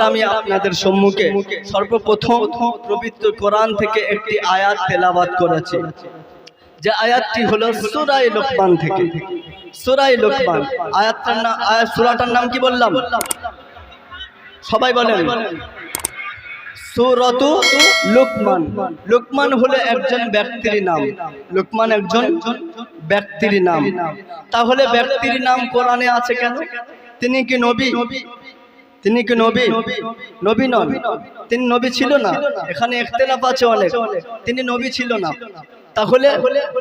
আমি আপনাদের সম্মুখে সর্বপ্রথম পবিত্র কোরআন থেকে একটি আয়াত তেলাবাত করেছি। যে আয়াতটি হলো সুরাই লোকমান থেকে। সুরাই লোকমান, আয়াতটার নাম সুরাটার নাম কি বললাম? সবাই বলেন। সুরতু লুকমান। লুকমান হলো একজন ব্যক্তির নাম। লুকমান একজন ব্যক্তির নাম। তাহলে ব্যক্তির নাম কোরআনে আছে কেন? তিনি কি নবী? তিনি কি নবী? নবী? নন। তিনি নবী ছিল না। এখানে একতেলাপ আছে অনেক। তিনি নবী ছিল না। তাহলে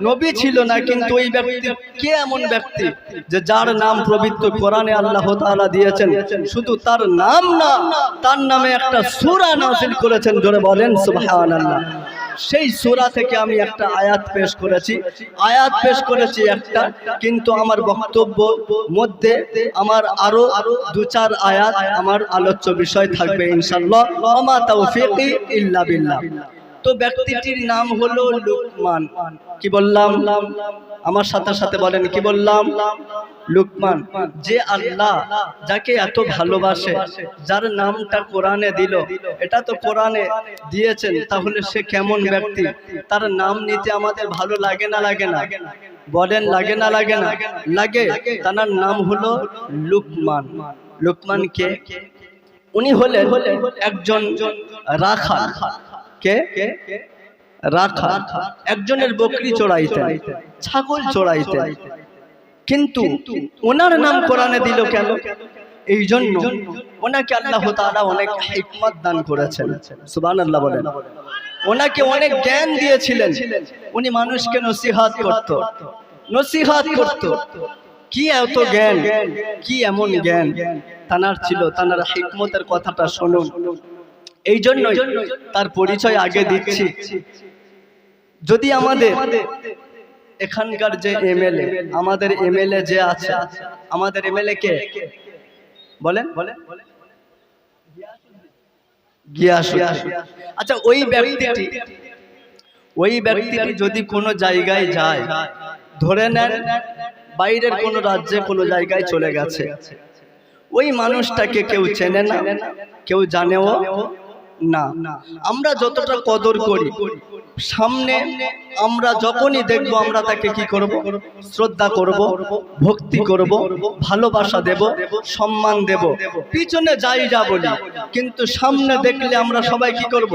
নবী ছিল না কিন্তু ওই ব্যক্তি কে এমন ব্যক্তি যে যার নাম পবিত্র কোরআনে আল্লাহ তাআলা দিয়েছেন। শুধু তার নাম না তার নামে একটা সূরা নাযিল করেছেন। জোরে বলেন সুবহানাল্লাহ। সেই সূরা থেকে আমি একটা আয়াত পেশ করেছি। আয়াত পেশ করেছি একটা, কিন্তু আমার বক্তব্য মধ্যে আমার আরও দু চার আয়াত আমার আলোচ্য বিষয় থাকবে ইল্লা বিল্লাহ। তো ব্যক্তিটির নাম হলো লুকমান। কি বললাম? আমার সাথে সাথে বলেন, কি বললাম? লুকমান যে আল্লাহ যাকে এত ভালোবাসে যার নামটা কোরআনে দিল এটা তো কোরআনে দিয়েছেন তাহলে সে কেমন ব্যক্তি? তার নাম নিতে আমাদের ভালো লাগে না লাগে না? বলেন লাগে না লাগে না লাগে তার নাম হলো লুকমান। লুকমান। কে? উনি হলেন একজন রাখা কে? রাখা একজনের বকরি চড়াইতেন ছাগল চড়াইতেন। কিন্তু ওনার নাম কোরআনে দিল কেন? এই জন্য ওনাকে আল্লাহ তাআলা অনেক হিকমত দান করেছেন। সুবহানাল্লাহ বলেন। ওনাকে অনেক জ্ঞান দিয়েছিলেন। উনি মানুষকে নসিহাত করত। নসিহাত করত। কি এত জ্ঞান? কি এমন জ্ঞান? তানার ছিল তানার হিকমতের কথাটা শুনুন। এই জন্য তার পরিচয় আগে দিচ্ছি। যদি আমাদের এখানকার যে এমএলএ আমাদের এমএলএ যে আছে আমাদের এমএলএ কে? বলেন। বলেন। গিয়াসুদ্দিন আচ্ছা ওই ব্যক্তিটি ওই ব্যক্তিটি যদি কোনো জায়গায় যায় ধরে নেন বাইরের কোনো রাজ্যে কোনো জায়গায় চলে গেছে। ওই মানুষটাকে কেউ চেনে না? কেউ জানেও? না। আমরা যতটা কদর করি সামনে আমরা যখনই দেখব আমরা তাকে কি করব? শ্রদ্ধা করব ভক্তি করব ভালোবাসা দেব সম্মান দেব। পিছনে যাই যা বলি কিন্তু সামনে দেখলে আমরা সবাই কি করব?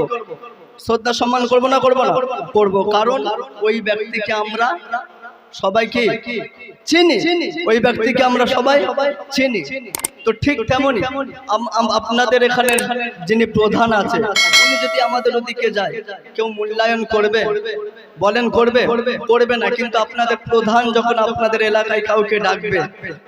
শ্রদ্ধা সম্মান করব না করব না? করব। কারণ ওই ব্যক্তিকে আমরা সবাইকে চিনি। ওই ব্যক্তিকে আমরা সবাই চিনি। তো ঠিক তেমনই আপনাদের এখানে যিনি প্রধান আছে উনি যদি আমাদের ওদিকে যায় কেউ মূল্যায়ন করবে বলেন করবে করবে না কিন্তু আপনাদের প্রধান যখন আপনাদের এলাকায় কাউকে ডাকবে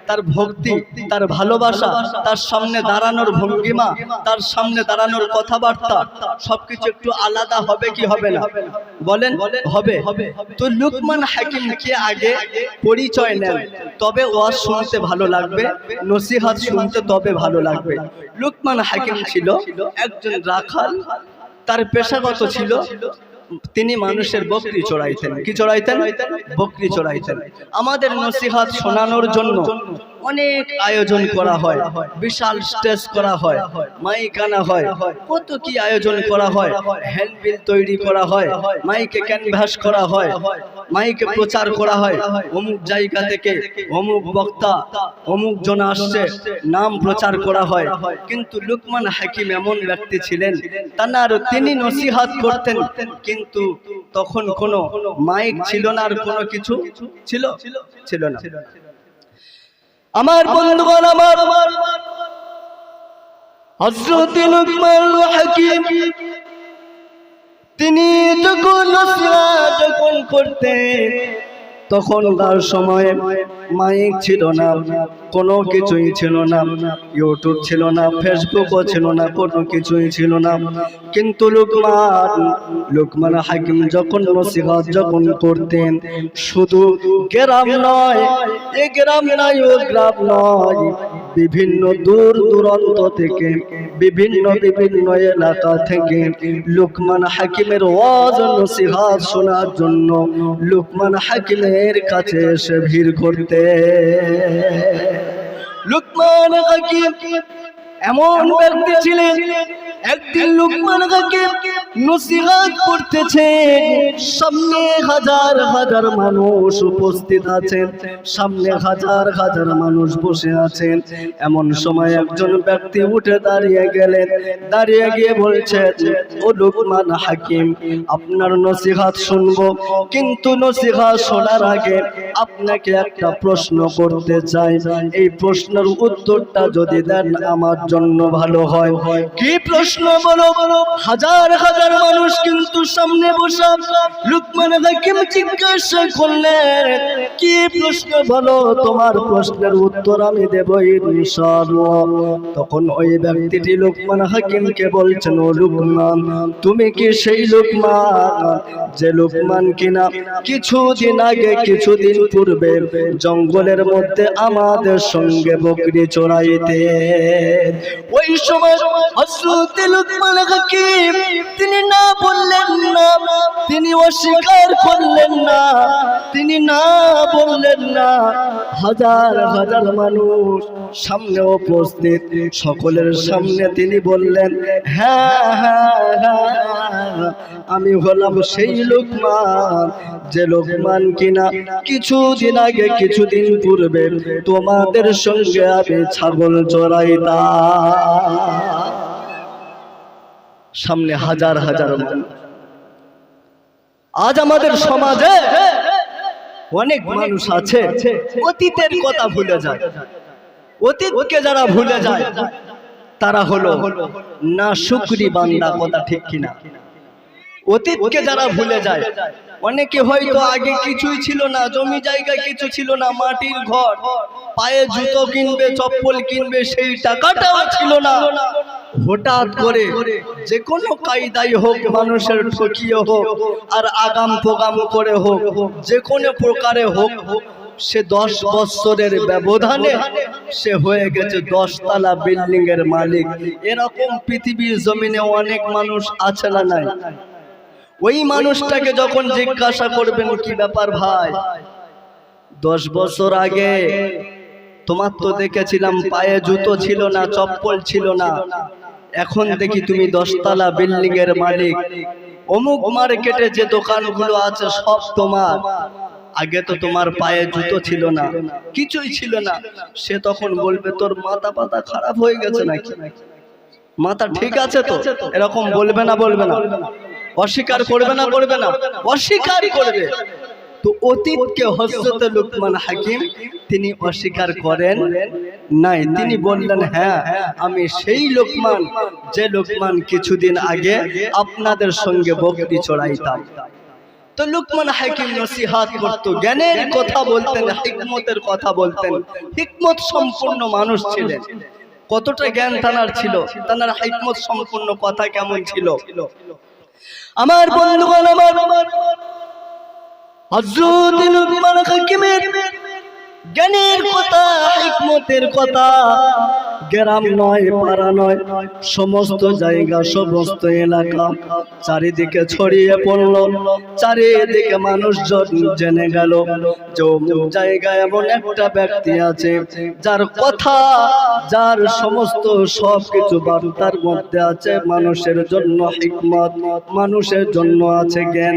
তার ভক্তি তার ভালোবাসা তার সামনে দাঁড়ানোর ভঙ্গিমা তার সামনে দাঁড়ানোর কথাবার্তা সবকিছু একটু আলাদা হবে কি হবে না? বলেন হবে। তো লুকমান হাকিম কে আগে পরিচয় নেন? তবে ওয়াজ শুনতে ভালো লাগবে নসিহাত শুনতে তবে ভালো লাগবে। লুকমান হাকিম ছিল একজন রাখাল, তার পেশাগত ছিল, তিনি মানুষের বকরি চড়াইতেন। কি চড়াইতেন? বকরি চড়াইতেন। আমাদের নসিহাত শোনানোর জন্য অনেক আয়োজন করা হয়। বিশাল স্টেজ করা হয়। মাইক আনা হয়। কত কি আয়োজন করা হয়। হ্যান্ডবিল তৈরি করা হয়। মাইকে ক্যানভাস করা হয়। মাইকে প্রচার করা হয়। অমুক জায়গা থেকে অমুক বক্তা, অমুক জন আসছে, নাম প্রচার করা হয়। কিন্তু লুকমান হাকিম এমন ব্যক্তি ছিলেন তার তিনি নসিহাত করতেন। কিন্তু তখন কোনো মাইক ছিল না আর কোনো কিছু ছিল? ছিল না। আমার বন্ধুগণ আমার হযরত লুকমান হাকিম তিনি যখন নসিহত যখন করতেন তখন তার সময়ে মাইক ছিল না, কোনো কিছুই ছিল না ইউটিউব ছিল না ফেসবুকও ছিল না, কোনো কিছুই ছিল না। কিন্তু লুকমান লুকমান হাকিম যখন নসিহত যখন করতেন, শুধু গ্রাম নয় এ গ্রাম নয়, ও গ্রাম নয় বিভিন্ন দূর দূরান্ত থেকে, বিভিন্ন বিভিন্ন এলাকা থেকে লুকমান হাকিমের ওয়াজ নসিহত শোনার জন্য লুকমান হাকিমের কাছে এসে ভিড় করতে। লুকমান হাকিম এমন ব্যক্তি ছিলেন, একদিন লুকমান হাকিম নসিহত করতেছেন সামনে হাজার হাজার মানুষ উপস্থিত আছেন। সামনে হাজার হাজার মানুষ বসে আছেন। এমন সময় একজন ব্যক্তি উঠে দাঁড়িয়ে গেলেন। দাঁড়িয়ে গিয়ে বলছেন ও লুকমান হাকিম, আপনার নসিহত শুনব। কিন্তু নসিহত শোনার আগে আপনাকে একটা প্রশ্ন করতে চাই। এই প্রশ্নের উত্তরটা যদি দেন, আমার জন্য ভালো হয়। কি প্রশ্ন বলো বলো? হাজার হাজার হাজার মানুষ কিন্তু সামনে বসা। লুকমান হাকিম জিজ্ঞাসা করলেন, কি প্রশ্ন? বলো, তোমার প্রশ্নের উত্তর আমি দেব তখন ওই ব্যক্তিটি লুকমান হাকিমকে বলছেন, ও লুকমান, তুমি কি সেই লুকমান যে লুকমান কিনা কিছুদিন আগে, কিছুদিন পূর্বে জঙ্গলের মধ্যে আমাদের সঙ্গে বকরি চড়াইতে? ওই সময় লুকমান হাকিম তিনি না বললেন না, তিনি অস্বীকার করলেন না, তিনি না বললেন না। হাজার হাজার মানুষ সামনে উপস্থিত, সকলের সামনে তিনি বললেন হ্যাঁ হ্যাঁ হ্যাঁ আমি হলাম সেই লোকমান। যে লোকমান কিনা কিছুদিন আগে, কিছুদিন পূর্বে তোমাদের সঙ্গে আমি ছাগল চড়াইতাম। সামনে হাজার হাজার আজ আমাদের সমাজে অনেক মানুষ আছে অতীতের কথা ভুলে যায়। অতীতকে যারা ভুলে যায় তারা হলো না শুকরি বান্দা কথা ঠিক কিনা। অতীতকে যারা ভুলে যায় অনেকে হয়তো আগে কিছুই ছিল না, জমি জায়গায় কিছু ছিল না, মাটির ঘর, পায়ে জুতো কিনবে, চপ্পল কিনবে, সেই টাকাটাও ছিল না। হঠাৎ করে যে কোনো কায়দাই হোক, মানুষের ঠকিয়ে হোক, আর আগাম পোগাম করে হোক, যে কোনো প্রকারে হোক, সে দশ বৎসরের ব্যবধানে সে হয়ে গেছে দশতলা বিল্ডিং এর মালিক। এরকম পৃথিবীর জমিনে অনেক মানুষ আছে না নাই? ওই মানুষটাকে যখন জিজ্ঞাসা করবেন, কি ব্যাপার ভাই? দশ বছর আগে তোমার তো দেখেছিলাম পায়ে জুতো ছিল না, চপ্পল ছিল না। এখন দেখি তুমি দশতলা বিল্ডিং এর মালিক। অমুক মার্কেটে যে দোকানগুলো আছে সব তোমার। আগে তো তোমার পায়ে জুতো ছিল না, কিছুই ছিল না। সে তখন বলবে, তোর মাথা পাতা খারাপ হয়ে গেছে নাকি? মাথা ঠিক আছে তো? এরকম বলবে না বলবে না। অস্বীকার করবে না করবে না। অস্বীকার করবে। তো অতীতকে হজরত লুকমান হাকিম, তিনি অস্বীকার করেন নাই। তিনি বললেন হ্যাঁ আমি সেই লোকমান, যে লোকমান কিছুদিন আগে আপনাদের সঙ্গে বকরি চড়াইতাম তো লুকমান হাকিম নসিহাত করত, জ্ঞানের কথা বলতেন, হিকমতের কথা বলতেন। হিকমত সম্পূর্ণ মানুষ ছিলেন। কতটা জ্ঞান তানার ছিল? তানার হিকমত সম্পূর্ণ কথা কেমন ছিল? আমার বন্ধুগণ আমার লুকমান হাকিমের জ্ঞানের কথা, হিকমতের কথা। গ্রাম নয়, পাড়া নয়, সমস্ত জায়গা, সমস্ত এলাকা। চারিদিকে ছড়িয়ে পড়ল। চারিদিকে মানুষজন জেনে গেল জায়গায় এমন একটা ব্যক্তি আছে, যার কথা, যার সমস্ত সব কিছু বার্তার মধ্যে আছে, মানুষের জন্য হিকমত, মানুষের জন্য আছে জ্ঞান।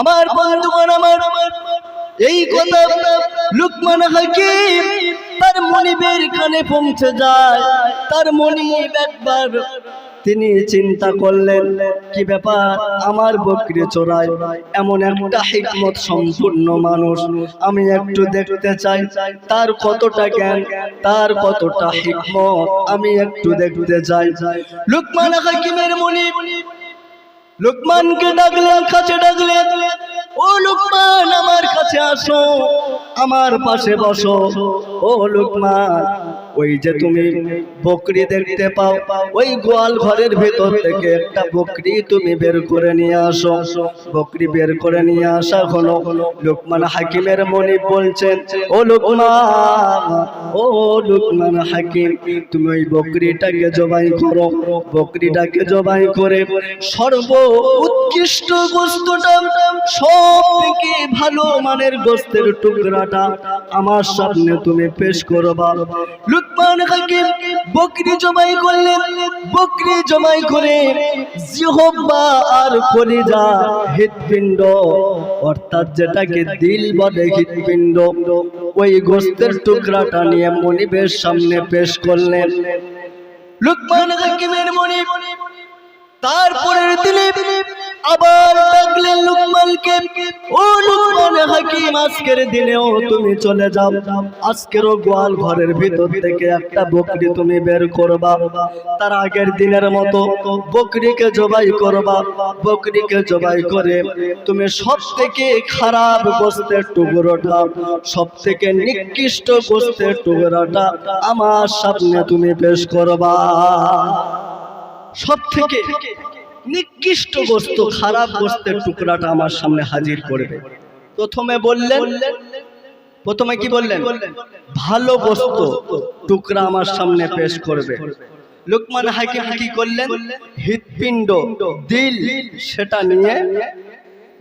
আমার বন্ধুগণ, আমার এই কথা লুকমান হাকিম তার মনিবের কানে পৌঁছে যায়। তার মনিব একবার তিনি চিন্তা করলেন, কি ব্যাপার? আমার বকরি চোরাই। এমন একটা হিকমত সম্পূর্ণ মানুষ। আমি একটু দেখতে চাই, তার কতটা জ্ঞান, তার কতটা হিকমত? আমি একটু দেখতে চাই। লুকমান হাকিমের মনিব লুকমানকে ডাকলেন, কাছে ডাকলেন। লুকমান আমার কাছে আসো আমার পাশে বসো। ও লুকমান ওই যে তুমি বকরি দেখতে পাও, ওই গোয়াল ঘরের ভেতর থেকে একটা বকরি তুমি বের করে নিয়ে আসো। বকরি বের করে নিয়ে আসা হলো লুকমান হাকিমের মনি বলছেন, ও লুকমান ও লুকমান হাকিম, তুমি ওই বকরিটাকে জবাই করো। বকরিটাকে জবাই করে সর্ব উৎকৃষ্ট গোস্তটা সব থেকে ভালো মানের গোস্তের টুকরাটা আমার সামনে তুমি পেশ করবা। লুক লুকমান হাকিম বকরি জবাই করলেন বকরি জবাই করে জিহব্বা আর কলিজা হৃৎপিণ্ড। অর্থাৎ যেটাকে দিল বলে হৃৎপিণ্ড। ওই গোস্তের টুকরাটা নিয়ে মনিবের সামনে পেশ করলেন। লুকমান হাকিমের মনিব, তারপরের দিনে আবার ডাকলেন লুকমানকে, ও লুকমান হাকিম, আজকের দিনেও তুমি চলে যাও। আজকেরও গোয়াল ঘরের ভিতর থেকে একটা বকরি তুমি বের করবা। তার আগের দিনের মতো বকরিকে জবাই করবা। বকরিকে জবাই করে তুমি সব থেকে খারাপ গোস্তের টুকরোটা সব থেকে নিকৃষ্ট গোস্তের টুকরাটা আমার সামনে তুমি পেশ করবা। সব থেকে নিকৃষ্ট বস্তু খারাপ বস্তুর টুকরাটা আমার সামনে হাজির করবে। প্রথমে বললেন প্রথমে কি বললেন? ভালো বস্তু টুকরা আমার সামনে পেশ করবে। লুকমান হাকিম কি করলেন? হৃৎপিণ্ড দিল সেটা নিয়ে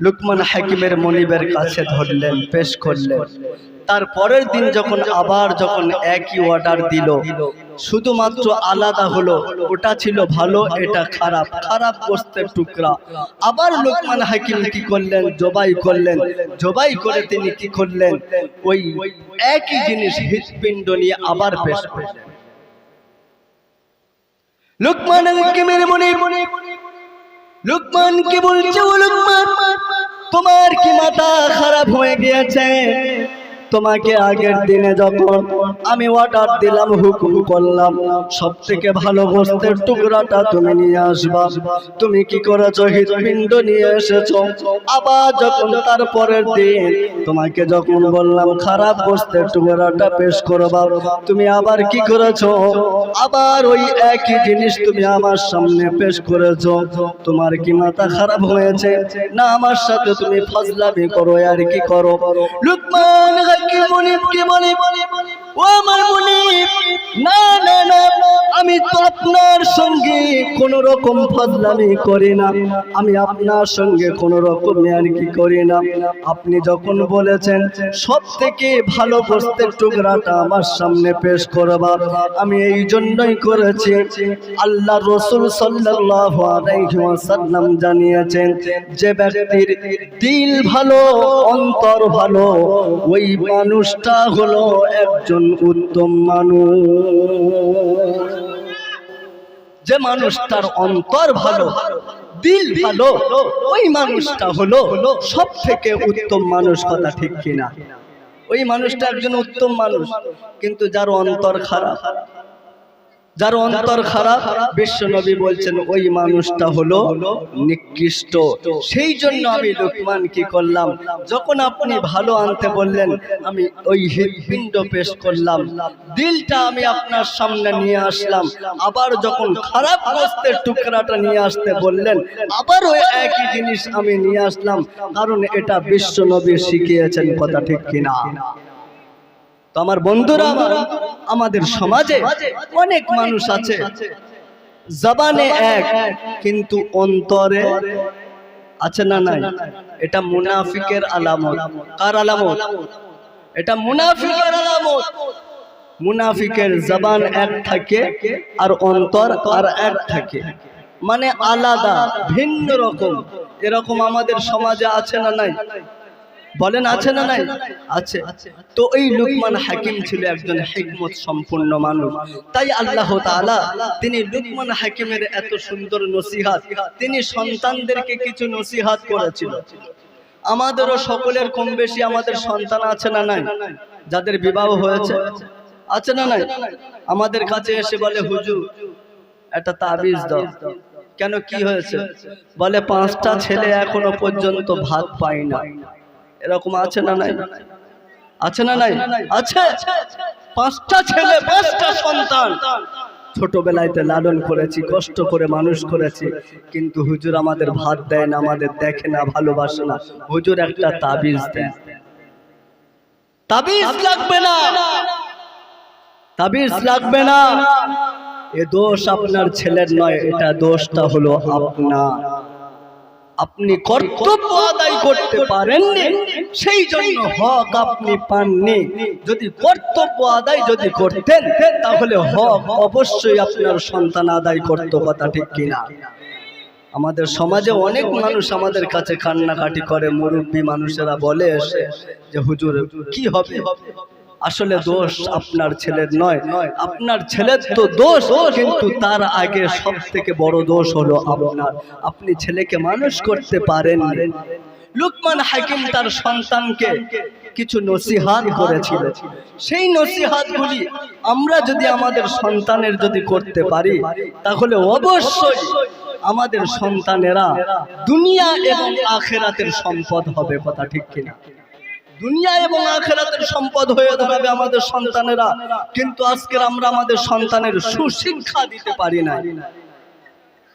লুকমান হাকিমের মনিবের কাছে ধরলেন পেশ করলেন। তার পরের দিন যখন আবার যখন একই অর্ডার দিল শুধুমাত্র আলাদা হলো, ওটা ছিল ভালো, এটা খারাপ খারাপ গোস্তের টুকরা। আবার লোকমান হাকিম কি করলেন, জবাই করলেন, জবাই করে তিনি কি করলেন? ওই একই জিনিস হৃৎপিণ্ড নিয়ে আবার পেশ করলেন। মনে লোকমান কি বলছে লোকমান, তোমার কি মাথা খারাপ হয়ে গিয়েছে? তোমাকে আগের দিনে যখন আমি অর্ডার দিলাম, হুকুম করলাম। সব থেকে ভালো গোস্তের টুকরাটা তুমি নিয়ে আসবা। তুমি কি করেছ হৃদপিণ্ড নিয়ে এসেছ? আবার যখন তারপরের দিন তোমাকে যখন বললাম, খারাপ গোস্তের টুকরাটা পেশ করবা, তুমি আবার কি করেছ? আবার ওই একই জিনিস তুমি আমার সামনে পেশ করেছ। তোমার কি মাথা খারাপ হয়েছে? না, আমার সাথে তুমি ফাজলামি করো, আর কি করো? লুকমান হাকিম মনিবকে বলে? ও আমার মনিব না না না। আপনার সঙ্গে কোন রকম ফাজলামি করি না। আমি আপনার সঙ্গে কোন রকম কি করি না। আপনি যখন বলেছেন সব থেকে ভালো বস্তের টুকরাটা আমার সামনে পেশ করবা, আমি এই জন্যই করেছি। আল্লাহ রসুল আলাইহি জানিয়েছেন, যে ব্যক্তির দিল ভালো, অন্তর ভালো, ওই মানুষটা হলো একজন উত্তম মানুষ। যে মানুষ তার অন্তর ভালো, দিল ভালো, ওই মানুষটা হলো সব থেকে উত্তম মানুষ কথা ঠিক কিনা? ওই মানুষটা একজন উত্তম মানুষ, কিন্তু যার অন্তর খারাপ। যার অন্তর খারাপ বিশ্ব নবী বলছেন, ওই মানুষটা হলো নিকৃষ্ট। সেই জন্য আমি লোকমান কি করলাম? যখন আপনি ভালো আনতে বললেন, আমি ওই হৃদপিণ্ড পেশ করলাম। দিলটা আমি আপনার সামনে নিয়ে আসলাম। আবার যখন খারাপ বস্তের টুকরাটা নিয়ে আসতে বললেন আবার ওই একই জিনিস আমি নিয়ে আসলাম। কারণ এটা বিশ্ব নবী শিখিয়েছেন, কথা ঠিক কিনা? তো আমার বন্ধুরা, আমাদের সমাজে অনেক মানুষ আছে। জবানে এক, কিন্তু অন্তরে আছে না নাই? এটা মুনাফিকের আলামত। কার আলামত? এটা মুনাফিকের আলামত। মুনাফিকের জবান এক থাকে আর অন্তর আর এক থাকে। মানে আলাদা, ভিন্ন রকম। এরকম আমাদের সমাজে আছে না নাই? বলেন আছে না নাই? আছে। তো এই লুকমান হাকিম ছিল একজন হিকমত সম্পূর্ণ মানুষ। তাই আল্লাহ তাআলা তিনি লুকমান হাকিমের এত সুন্দর নসিহাত তিনি সন্তানদেরকে কিছু নসিহাত করেছিল। আমাদেরও সকলের কম বেশি আমাদের সন্তান আছে না নাই? যাদের বিবাহ হয়েছে আছে না নাই? আমাদের কাছে এসে বলে হুজুর একটা তাবিজ দাও। কেন কি হয়েছে? বলে পাঁচটা ছেলে এখনও পর্যন্ত ভাত পায় না। এরকম আছে না নাই? আছে না নাই? আছে পাঁচটা ছেলে পাঁচটা সন্তান। ছোটবেলায়তে লালন করেছি কষ্ট করে মানুষ করেছি। কিন্তু হুজুর আমাদের ভাত দেয় না আমাদের দেখে না ভালোবাসে না। হুজুর একটা তাবিজ দেয়। তাবিজ লাগবে না। তাবিজ লাগবে না। এ দোষ আপনার ছেলের নয় এটা দোষটা হলো আপনার। আপনি কর্তব্য আদায় করতে পারেননি, সেই জন্য হক আপনি পাননি। যদি কর্তব্য আদায় যদি করতেন, তাহলে হক অবশ্যই আপনার সন্তান আদায় করতো কথা ঠিক কিনা। আমাদের সমাজে অনেক মানুষ আমাদের কাছে কান্নাকাটি করে, মুরব্বী মানুষেরা বলে এসে যে, হুজুর, কি হবে? আসলে দোষ আপনার ছেলের নয়। আপনার ছেলের তো দোষ কিন্তু তার আগে সব থেকে বড় দোষ হলো আপনার। আপনি ছেলেকে মানুষ করতে পারেন লুকমান হাকিম তার সন্তানকে কিছু নসিহাত করেছিল। সেই নসিহাতগুলি আমরা যদি আমাদের সন্তানের যদি করতে পারি তাহলে অবশ্যই আমাদের সন্তানেরা দুনিয়া এবং আখেরাতের সম্পদ হবে কথা ঠিক কিনা? দুনিয়া এবং আখেরাতের সম্পদ হয়ে দাঁড়াবে আমাদের সন্তানেরা। কিন্তু আজকের আমরা আমাদের সন্তানের সুশিক্ষা দিতে পারি না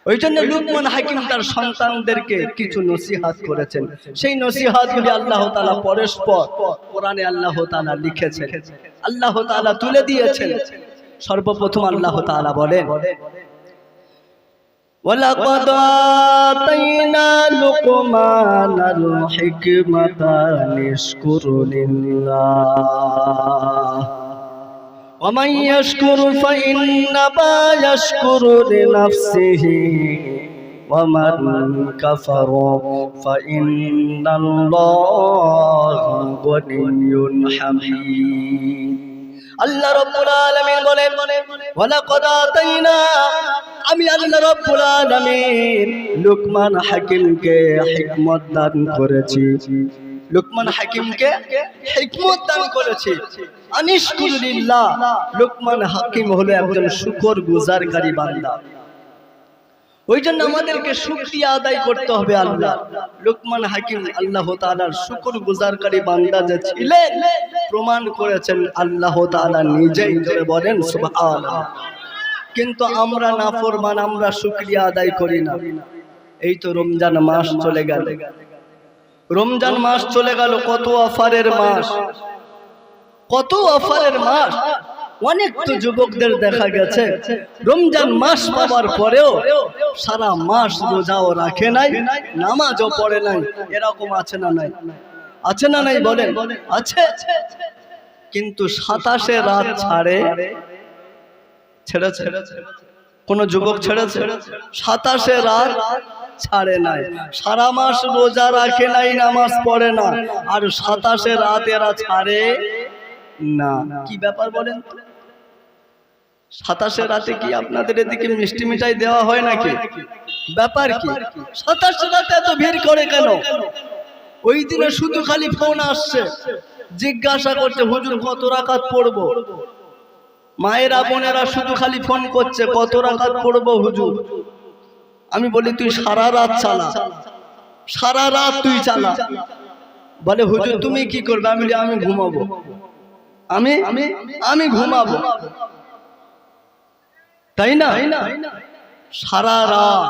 ওই জন্য লুকমান হাকিম তার সন্তানদেরকে কিছু নসিহাত করেছেন। সেই নসিহাতগুলি আল্লাহ তালা পরস্পর কোরআনে আল্লাহ তালা লিখেছেন। আল্লাহ তালা তুলে দিয়েছেন। সর্বপ্রথম আল্লাহ তালা বলেন ولقد آتينا لقمان الحكمة أن اشكر لله ومن يشكر فإنما يشكر لنفسه ومن كفر فإن الله غني حميد আল্লাহ রব্বুল আলামিন বলেন ওয়ালা কদ আতাইনা আমি আল্লাহ রব্বুল আলামিন লুকমান হাকিমকে হিকমত দান করেছি। লুকমান হাকিমকে হিকমত দান করেছি। আনিশকুরুলিল্লাহ, লুকমান হাকিম হলো একজন শুকর গুজারকারী বান্দা। ওই জন্য আমাদেরকে শুক্রিয়া আদায় করতে হবে আল্লাহ। লুকমান হাকিম আল্লাহ তাআলার শুকর গুজারকারী বান্দা যে ছিলেন প্রমাণ করেছেন আল্লাহ তাআলা নিজেই ধরে বলেন কিন্তু আমরা নাফরমান আমরা শুক্রিয়া আদায় করি না। এই তো রমজান মাস চলে গেল। রমজান মাস চলে গেল কত অফারের মাস? কত অফারের মাস? অনেক তো যুবকদের দেখা গেছে। রমজান মাস পাওয়ার পরেও সারা মাস রোজাও রাখে নাই নামাজও পড়ে নাই এরকম আছে না নাই? আছে না নাই বলেন? আছে? কিন্তু সাতাশে রাত ছাড়ে ছেড়েছে। কোন যুবক ছেড়েছে? সাতাশে রাত ছাড়ে নাই। সারা মাস রোজা রাখে নাই নামাজ পড়ে না। আর সাতাশে রাত এরা ছাড়ে না। কি ব্যাপার বলেন? তো? সাতাশে রাতে কি আপনাদের এদিকে মিষ্টি মিঠাই দেওয়া হয় নাকি? ব্যাপার কি? সাতাশে রাতে এত ভিড় করে কেন? ওই দিনে শুধু খালি ফোন আসছে। জিজ্ঞাসা করছে হুজুর কত রাকাত পড়ব? মায়েরা বোনেরা শুধু খালি ফোন করছে কত রাকাত পড়ব হুজুর? আমি বলি তুই সারা রাত চালা। সারা রাত তুই চালা। বলে হুজুর তুমি কি করবে? আমি আমি ঘুমাবো। আমি আমি ঘুমাবো। তাই না? সারা রাত,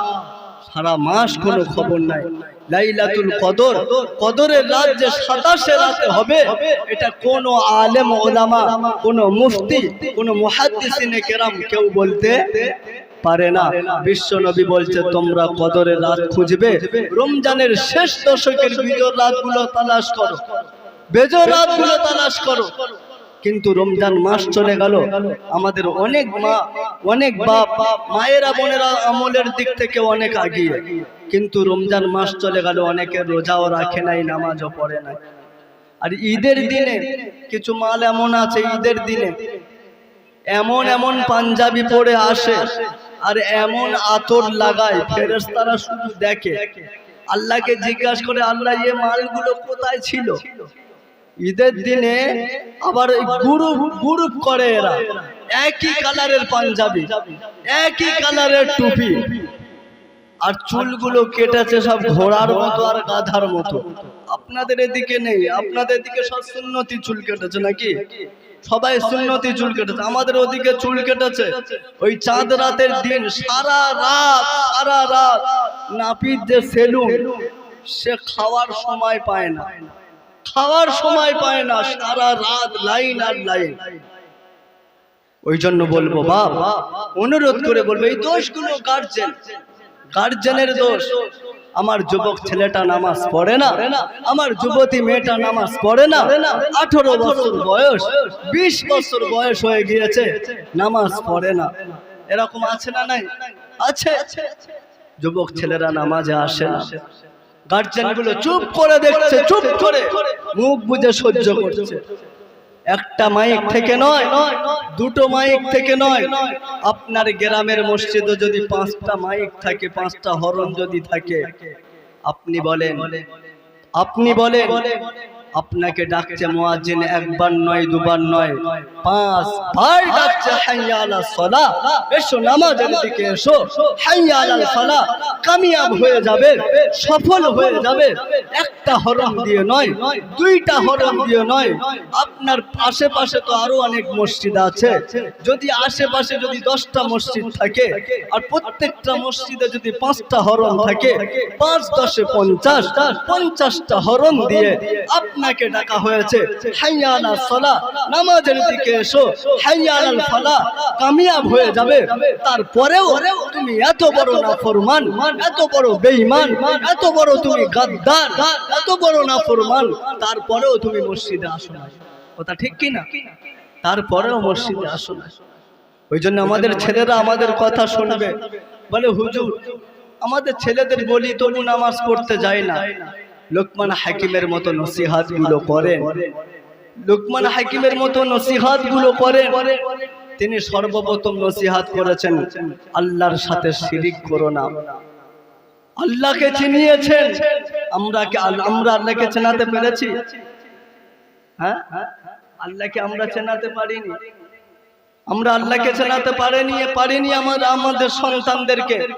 সারা মাস কোনো খবর নাই। লাইলাতুল কদর, কদরের রাত যে সাতাশে রাতে হবে, এটা কোন আলেম ওলামা, কোন মুফতি, কোন মুহাদ্দিসিনে কেরাম কেউ বলতে পারে না। বিশ্ব নবী বলছে, তোমরা কদরের রাত খুঁজবে। রমজানের শেষ দশকের বিজয় রাতগুলো তালাশ করো। বেজর রাতগুলো তালাশ করো। কিন্তু রমজান মাস চলে গেল। আমাদের অনেক মা, অনেক বাপ, মায়েরা, বোনেরা আমলের দিক থেকে অনেক আগিয়ে। কিন্তু রমজান মাস চলে গেল, অনেকে রোজাও রাখে নাই, নামাজও পড়ে নাই। আর ঈদের দিনে কিছু মাল এমন আছে, ঈদের দিনে এমন এমন পাঞ্জাবি পরে আসে আর এমন আতর লাগায়, ফেরেশতারা শুধু দেখে। আল্লাহকে জিজ্ঞাসা করে, আল্লাহ, এ মালগুলো কোথায় ছিল? ঈদের দিনে আবার গ্রুপ গ্রুপ করে এরা। একই কালারের পাঞ্জাবি, একই কালারের টুপি। আর চুলগুলো কেটেছে সব ঘোড়ার মতো আর গাধার মতো। আপনাদের এদিকে নেই, আপনাদের দিকে সব সুন্নতি চুল কেটেছে নাকি? সবাই সুন্নতি চুল কেটেছে, আমাদের ওদিকে চুল কেটেছে। ওই চাঁদ রাতের দিন সারা রাত সারা রাত নাপিত যে সেলুন, সে খাওয়ার সময় পায় না। খাওয়ার সময় পায় না, সারা রাত লাইন আর লাইন। ওই জন্য বলব, বাপ, অনুরোধ করে বলব, এই দোষগুলো গার্জেন গার্জেনের দোষ। আমার যুবক ছেলেটা নামাজ পড়ে না, আমার যুবতী মেয়েটা নামাজ পড়ে না, আঠারো বছর বয়স, বিশ বছর বয়স হয়ে গিয়েছে, নামাজ পড়ে না। এরকম আছে না নাই? আছে। যুবক ছেলেরা নামাজে আসে না। গার্জেনগুলো চুপ করে দেখছে, চুপ করে মুখ বুঝে সহ্য করছে। একটা মাইক থেকে নয়, দুটো মাইক থেকে নয়। আপনার গ্রামের মসজিদে যদি পাঁচটা মাইক থাকে, পাঁচটা হরণ যদি থাকে, আপনি বলেন আপনি বলেন আপনাকে ডাকছে মুয়াজ্জিন একবার নয়, দুবার নয়। পাঁচ বার ডাকছে, হাইয়া আলা সালাহ এসো নামাজের দিকে এসো। হাইয়া আলা সালাহ কামিয়াব হয়ে যাবে, সফল হয়ে যাবে। একটা হরম দিয়ে নয়, দুইটা হরম দিয়ে নয়। আপনার আশেপাশে তো আরও অনেক মসজিদ আছে। যদি আশেপাশে যদি দশটা মসজিদ থাকে, আর প্রত্যেকটা মসজিদে যদি পাঁচটা হরম থাকে, পাঁচ, দশে পঞ্চাশ, পঞ্চাশটা হরম দিয়ে আপনাকে ডাকা হয়েছে। হাইয়ালা সলা, নামাজের দিকে এসো। হাইয়ালাল ফালা কামিয়াব হয়ে যাবে। তারপরেও তুমি এত বড় নাফরমান, এত বড় বেঈমান, এত বড় তুমি গাদ্দার, এত বড় নাফরমান। তারপরেও তুমি মসজিদে আসো না কথা ঠিক কি না তারপরেও মসজিদে আসো না ওই জন্য আমাদের ছেলেরা আমাদের কথা শুনবে। বলে, হুজুর, আমাদের ছেলেদের বলি তবু নামাজ পড়তে যায় না। লোকমান হাকিমের মতো নসিহাতগুলো করেন। লোকমান হাকিমের মতো নসিহাতগুলো করেন। তিনি সর্বপ্রথম নসিহাত করেছেন, আল্লাহর সাথে শিরিক করো না। আল্লাহকে চিনিয়েছেন। আমরা আমরা আল্লাহকে চেনাতে পেরেছি? হ্যাঁ? আল্লাহকে আমরা চেনাতে পারিনি। আমরা আল্লাহকে চেনাতে পারিনি পারিনি আমাদের আমাদের সন্তানদেরকে।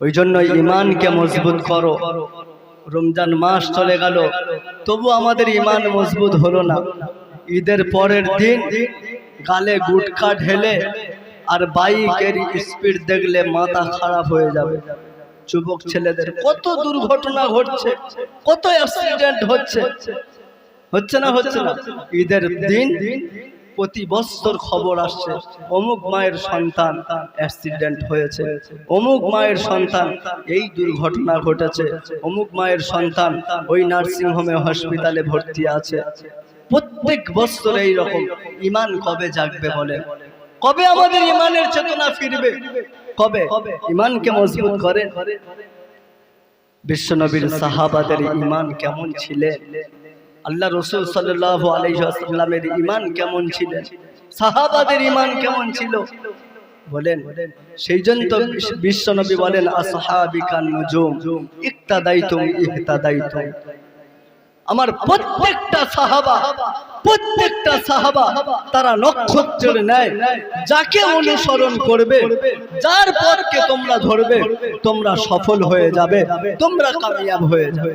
ওই জন্য ইমানকে মজবুত করো। রমজান মাস চলে গেল, তবু আমাদের ইমান মজবুত হলো না। ঈদের পরের দিন গালে গুটখা ঢেলে আর বাইকের স্পিড দেখলে মাথা খারাপ হয়ে যাবে। যুবক ছেলেদের কত দুর্ঘটনা ঘটছে, কত অ্যাক্সিডেন্ট হচ্ছে হচ্ছে না হচ্ছে না। ঈদের দিন প্রতি বছর খবর আসছে, অমুক মায়ের সন্তান অ্যাক্সিডেন্ট হয়েছে, অমুক মায়ের সন্তান এই দুর্ঘটনা ঘটেছে, অমুক মায়ের সন্তান ওই নার্সিং হোমে হসপিটালে ভর্তি আছে। প্রত্যেক বছর এই রকম ইমান কবে জাগবে বলে? কবে আমাদের ইমানের চেতনা ফিরবে? কবে? ইমানকে মজবুত করে? বিশ্বনবীর সাহাবাদের ইমান কেমন ছিলেন আল্লাহ রসুল সাল্লাহ আলাইসাল্লামের ইমান কেমন ছিলেন সাহাবাদের ইমান কেমন ছিল? বলেন সেই জন্য তো বিশ্বনবী বলেন আমার প্রত্যেকটা সাহাবা প্রত্যেকটা সাহাবা তারা নক্ষত্রের ন্যায় যাকে অনুসরণ করবে, যার পথকে তোমরা ধরবে, তোমরা সফল হয়ে যাবে, তোমরা কামিয়াব হয়ে যাবে।